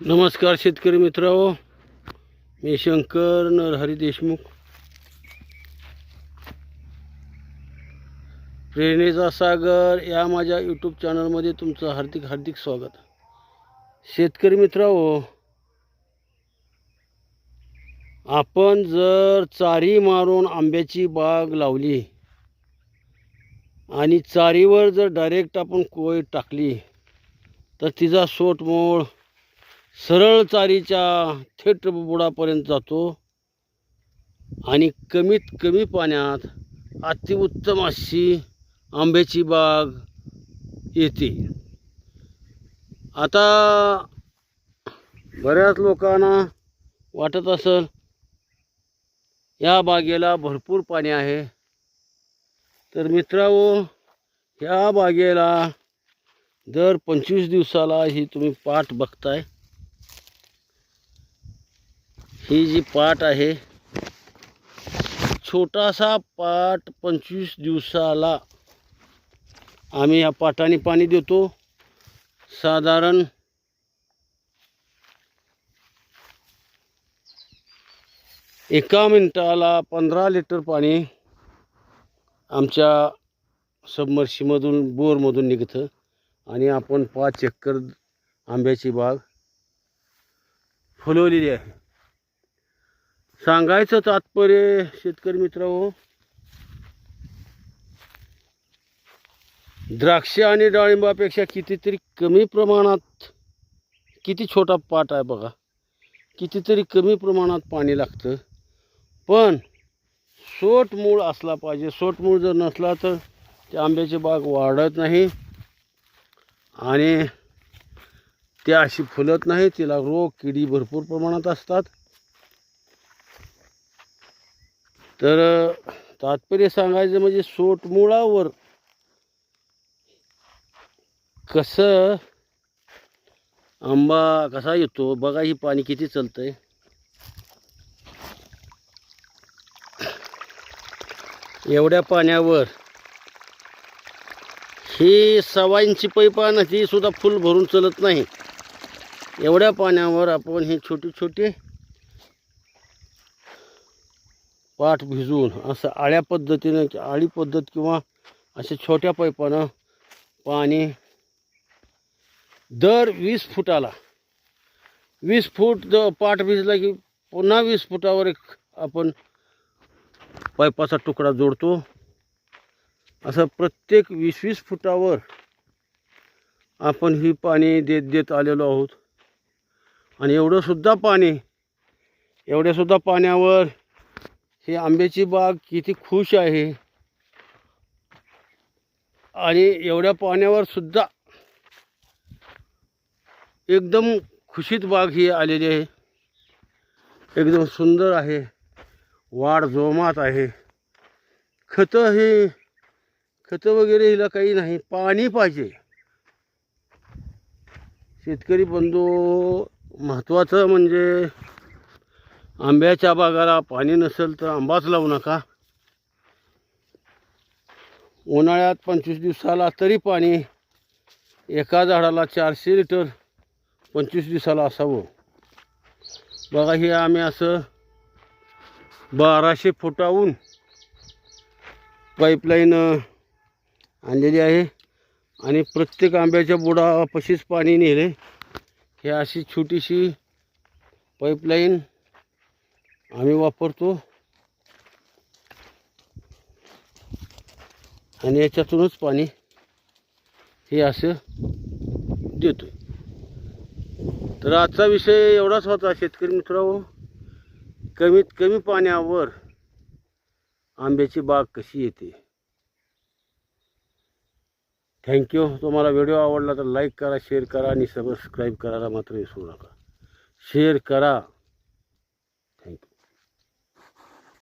नमस्कार शेतकरी मित्र मी शंकर नरहरी देशमुख. प्रेरणेचा सागर या माझ्या यूट्यूब चॅनलमध्ये तुमचं हार्दिक हार्दिक स्वागत. शेतकरी मित्रांनो आपण जर चारी मारून आंब्याची बाग लावली आणि चारीवर जर डायरेक्ट आपण कोय टाकली तर तिचा सोटमोळ सरळ चारीच्या थेट बुडापर्यंत जातो. आणि कमीत कमी पाण्यात अतिउत्तम अशी आंब्याची बाग येते. आता बऱ्याच लोकांना वाटत असेल या बागेला भरपूर पाणी आहे. तर मित्रांनो ह्या बागेला दर पंचवीस दिवसाला ही तुम्ही पाठ बघताय. ही जी पाट आहे छोटासा पाट पंचवीस दिवसाला आम्ही या पाटाने पाणी देतो. साधारण एका मिनटाला पंधरा लिटर पाणी आमच्या सबमर्शीमधून बोरमधून निघतं आणि आपण पाच एकर आंब्याची बाग फुलवलेली आहे. सांगायचं तात्पर्य शेतकरी मित्र हो द्राक्ष आणि डाळिंबापेक्षा कितीतरी कमी प्रमाणात किती छोटा पाट आहे बघा. कितीतरी कमी प्रमाणात पाणी लागतं. पण सोट मूळ असला पाहिजे. सोट मूळ जर नसला तर त्या आंब्याची बाग वाढत नाही आणि ते अशी फुलत नाही. तिला रोग किडी भरपूर प्रमाणात असतात. तर तात्पर्य सांगायचं म्हणजे सोटमुळावर कसं आंबा कसा येतो बघा ही पाणी किती चालतंय. एवढ्या पाण्यावर ही सवाईंची इंची पैप ती सुद्धा फुल भरून चलत नाही. एवढ्या पाण्यावर आपण हे छोटी छोटी पाठ भिजवून असं आळ्या पद्धतीनं आळी पद्धत किंवा अशा छोट्या पाईपानं पाणी दर वीस फुटाला. वीस फूट द पाठ भिजला की पुन्हा वीस फुटावर एक आपण पाईपाचा तुकडा जोडतो. असं प्रत्येक वीस वीस फुटावर आपण ही पाणी देत देत आलेलो आहोत. आणि एवढंसुद्धा पाणी एवढ्यासुद्धा पाण्यावर हे आंब्याची बाग किती खुश आहे. आणि एवढ्या पाण्यावर सुद्धा एकदम खुशीत बाग ही आलेली आहे. एकदम सुंदर आहे. वाढ जोमात आहे. खतं हे खतं वगैरे हिला काही नाही पाणी पाहिजे. शेतकरी बंधू महत्त्वाचं म्हणजे आंब्याच्या बागाला पाणी नसेल तर आंबाच लावू नका. उन्हाळ्यात पंचवीस दिवसाला तरी पाणी एका झाडाला चारशे लिटर पंचवीस दिवसाला असावं. बघा हे आम्ही असं बाराशे फुटाहून पाईपलाईन आणलेली आहे. आणि प्रत्येक आंब्याच्या बुडापाशीच पाणी नेले. हे अशी छोटीशी पाईपलाईन आम्ही वापरतो. आणि याच्यातूनच पाणी हे असं देतो तर आजचा विषय एवढाच होता शेतकरी मित्रांनो. कमीत कमी पाण्यावर आंब्याची बाग कशी येते? थँक्यू तुम्हाला व्हिडिओ आवडला तर लाईक करा शेअर करा आणि सबस्क्राईब करायला मात्र विसरू नका. शेअर करा.